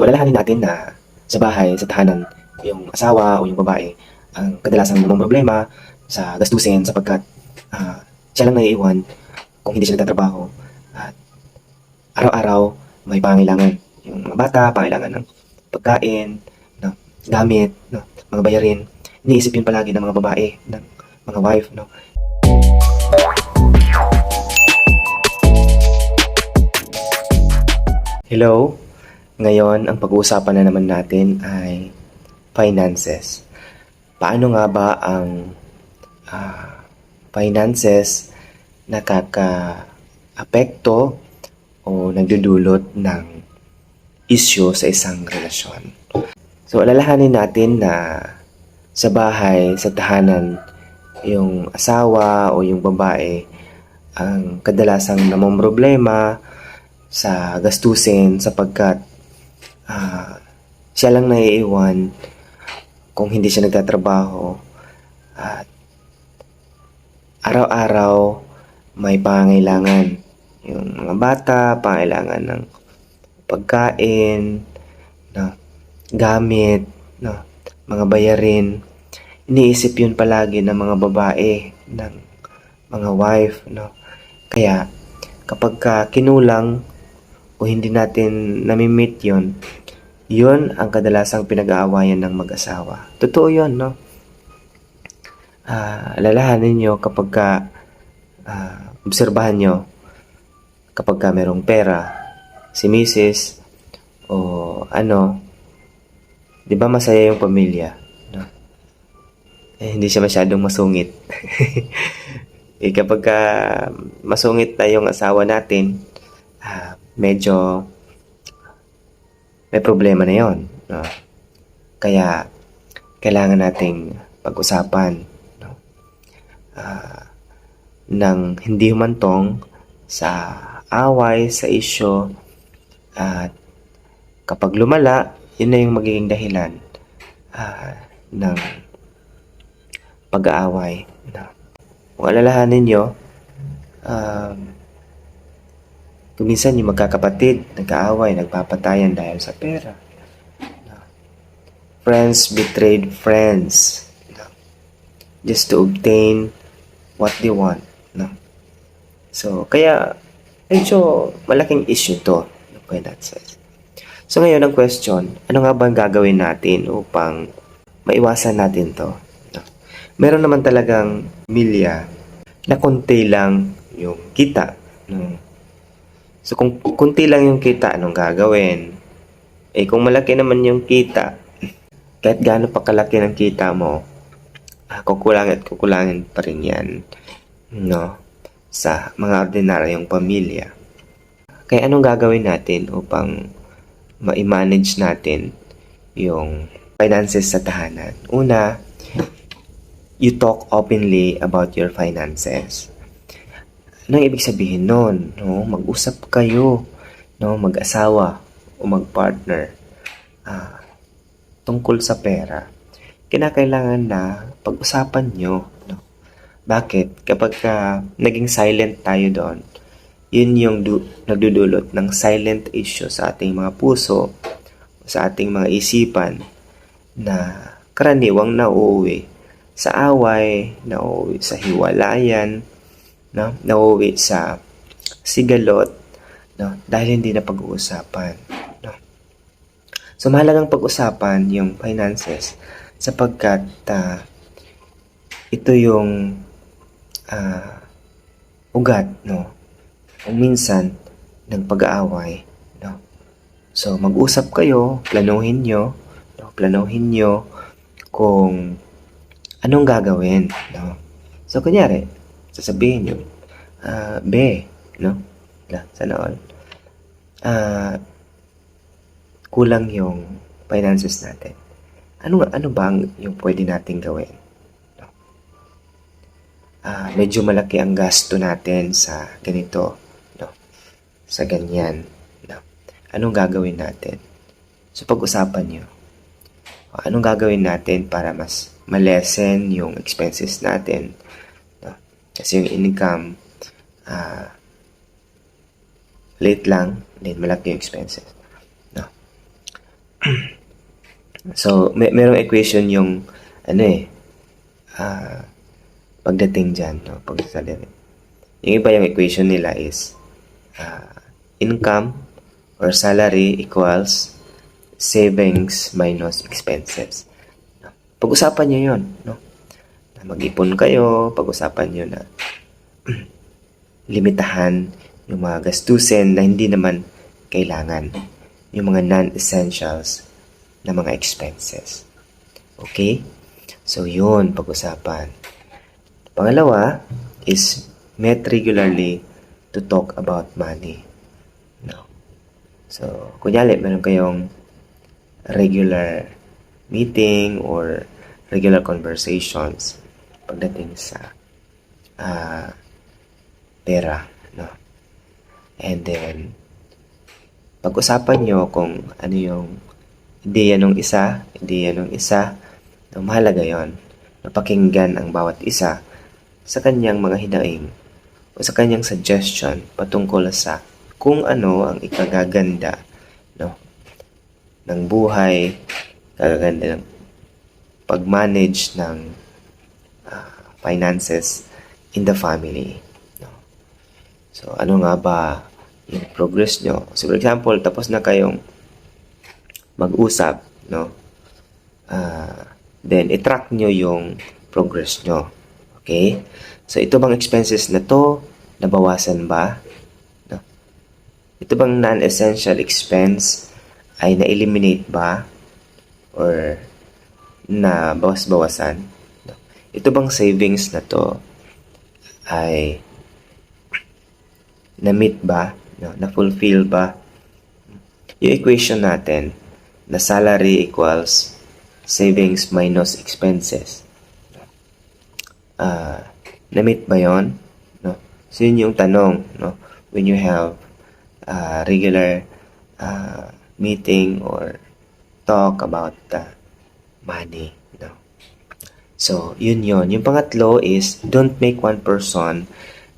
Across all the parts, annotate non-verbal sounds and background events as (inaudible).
So, alalahanin natin na sa bahay, sa tahanan, yung asawa o yung babae, ang kadalasang namang problema sa gastusin sapagkat ah, siya lang naiiwan kung hindi siya nagtatrabaho. At araw-araw may pangailangan. Yung mga bata, pangailangan ng pagkain, no, gamit, no, mga bayarin. Iniisip yun palagi ng mga babae, ng mga wife, no. Hello. Ngayon, ang pag-uusapan na naman natin ay finances. Paano nga ba ang ah, finances nakaka-apekto o nagdudulot ng issue sa isang relasyon? So, alalahanin natin na sa bahay, sa tahanan, yung asawa o yung babae ang kadalasang namomroblema sa gastusin sapagkat ah, siya lang naiiwan kung hindi siya nagtatrabaho. At araw-araw may pangailangan yung mga bata pangailangan ng pagkain no, gamit no, mga bayarin. Iniisip yun palagi ng mga babae ng mga wife no? Kaya kapag ka kinulang o hindi natin nami-meet yun, yun ang kadalasang pinag-aawayan ng mag-asawa. Totoo yun, no? Ah, alalahanin nyo kapag ka, ah, obserbahan nyo, kapag ka merong pera, si Mrs. o ano, di ba masaya yung pamilya, no? Eh, hindi siya masyadong masungit. (laughs) eh, kapag ka masungit na yung asawa natin, ah, medyo may problema na yon. No? Kaya, kailangan nating pag-usapan no? Ah, ng hindi humantong sa away, sa isyo, at kapag lumala, yun na yung magiging dahilan ah, ng pag-aaway. No? Kung alalahanin nyo, um, kung minsan yung magkakapatid, nag-aaway, nagpapatayan dahil sa pera. Friends betrayed friends. Just to obtain what they want. No? So, kaya, medyo malaking issue to, yung finances. So, ngayon ang question, ano nga ba ang gagawin natin upang maiwasan natin to? No? Meron naman talagang milya na konti lang yung kita. No? So kung kunti lang yung kita, anong gagawin? Eh kung malaki naman yung kita, kahit gaano pa kalaki ng kita mo, ah, kukulangin at kukulangin pa rin yan. No? Sa mga ordinaryong pamilya. Kaya anong gagawin natin upang ma-manage natin yung finances sa tahanan? Una, you talk openly about your finances. Anong ibig sabihin nun? No? Mag-usap kayo, no? mag-asawa o mag-partner ah, tungkol sa pera. Kinakailangan na pag-usapan nyo. No? Bakit? Kapag ka naging silent tayo doon, yun yung du- nagdudulot ng silent issue sa ating mga puso, sa ating mga isipan na karaniwang nauuwi sa away, nauuwi sa hiwalayan, no? nauuwi sa sigalot, no? dahil hindi na pag-uusapan. No? So, mahalagang pag-usapan yung finances sapagkat ah, ito yung ah, ugat, no? Kung minsan, ng pag-aaway, no? So, mag-usap kayo, planuhin nyo, no? planuhin nyo kung anong gagawin, no? So, kunyari, sasabihin nyo, ah, be, no? La, sana all. Ah, kulang yung finances natin. Ano ano ba ang yung pwede nating gawin? No? Ah, medyo malaki ang gasto natin sa ganito, no? Sa ganyan, no? Anong gagawin natin? So pag-usapan niyo. Anong gagawin natin para mas malesen yung expenses natin? Kasi yung income ah late lang, then malaki yung expenses. No? (clears throat) So, may merong equation yung ano eh ah pagdating diyan, no? Pag Yung iba yung equation nila is ah, income or salary equals savings minus expenses. Pag-usapan niyo 'yon, no? Mag-ipon kayo, pag-usapan niyo na (clears throat) limitahan yung mga gastusin na hindi naman kailangan. Yung mga non-essentials na mga expenses. Okay? So, yun, pag-usapan. Pangalawa is met regularly to talk about money. No. So, kunyali, meron kayong regular meeting or regular conversations pagdating sa ah pera, no? And then, pag-usapan nyo kung ano yung ideya ng isa, ideya ng isa, no, mahalaga yon Napakinggan ang bawat isa sa kanyang mga hinaing o sa kanyang suggestion patungkol sa kung ano ang ikagaganda no, ng buhay, kagaganda ng pag-manage ng finances in the family. No? So, ano nga ba yung progress nyo? So, for example, tapos na kayong mag-usap, no? Ah, then, i-track nyo yung progress nyo. Okay? So, ito bang expenses na to, nabawasan ba? No? Ito bang non-essential expense ay na-eliminate ba? Or na bawas-bawasan? Ito bang savings na to ay na-meet ba? No? Na-fulfill ba? Yung equation natin na salary equals savings minus expenses. Ah, na-meet ba yon? No? So, yun yung tanong, no? When you have uh, regular uh, meeting or talk about the money? So, yun yun. Yung pangatlo is, don't make one person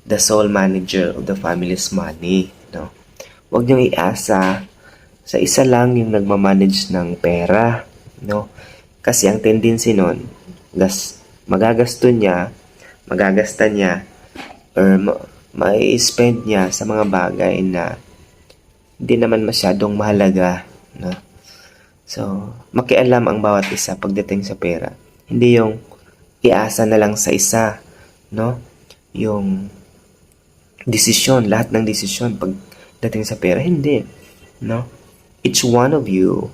the sole manager of the family's money, no? Huwag niyong iasa sa isa lang yung nagmamanage ng pera, no? Kasi ang tendency nun, gas, magagasto niya, magagasta niya, or ma- mai-spend niya sa mga bagay na hindi naman masyadong mahalaga, no? So, makialam ang bawat isa pagdating sa pera. Hindi yung iasa na lang sa isa, no? Yung desisyon, lahat ng desisyon pagdating sa pera, hindi, no? Each one of you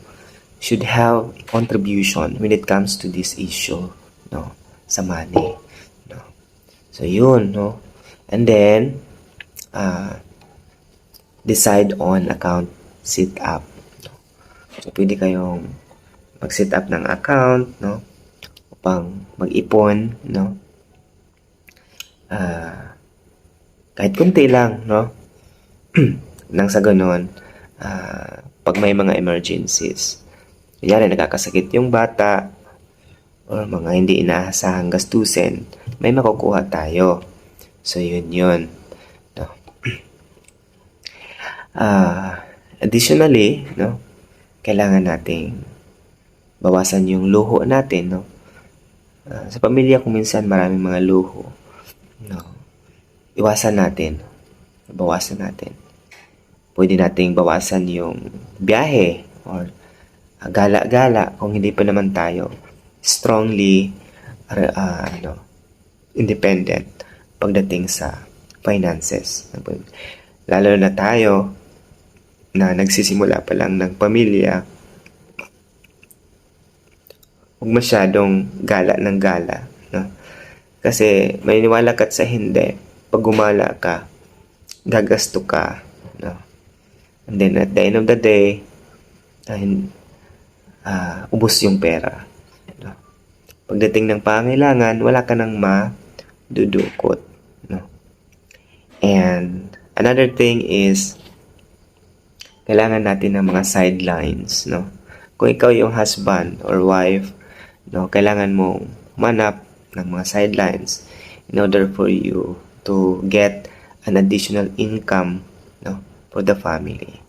should have a contribution when it comes to this issue, no? Sa money, no? So, yun, no? And then, uh, decide on account sit up. No? So, pwede kayong mag-set up ng account, no? Upang mag-ipon, no? Ah, kahit kunti lang, no? (clears throat) Nang sa ganun, ah, pag may mga emergencies, kunyari nakakasakit yung bata, or mga hindi inaasahang gastusin, may makukuha tayo. So, yun yun. No? (clears throat) Ah, additionally, no, kailangan nating bawasan yung luho natin, no. Ah, sa pamilya kung minsan maraming mga luho, no. Iwasan natin. Bawasan natin. Pwede nating bawasan yung biyahe or gala-gala kung hindi pa naman tayo strongly ah, ano, independent pagdating sa finances. Lalo na tayo na nagsisimula pa lang ng pamilya, huwag masyadong gala ng gala. No? Kasi may niwala ka't sa hindi, pag gumala ka, gagasto ka. No? And then at the end of the day, uh, uh, ubos yung pera. No? Pagdating ng pangailangan, wala ka nang madudukot. No? And another thing is, kailangan natin ng mga sidelines, no? Kung ikaw yung husband or wife, no, kailangan mo manap ng mga sidelines in order for you to get an additional income, no, for the family.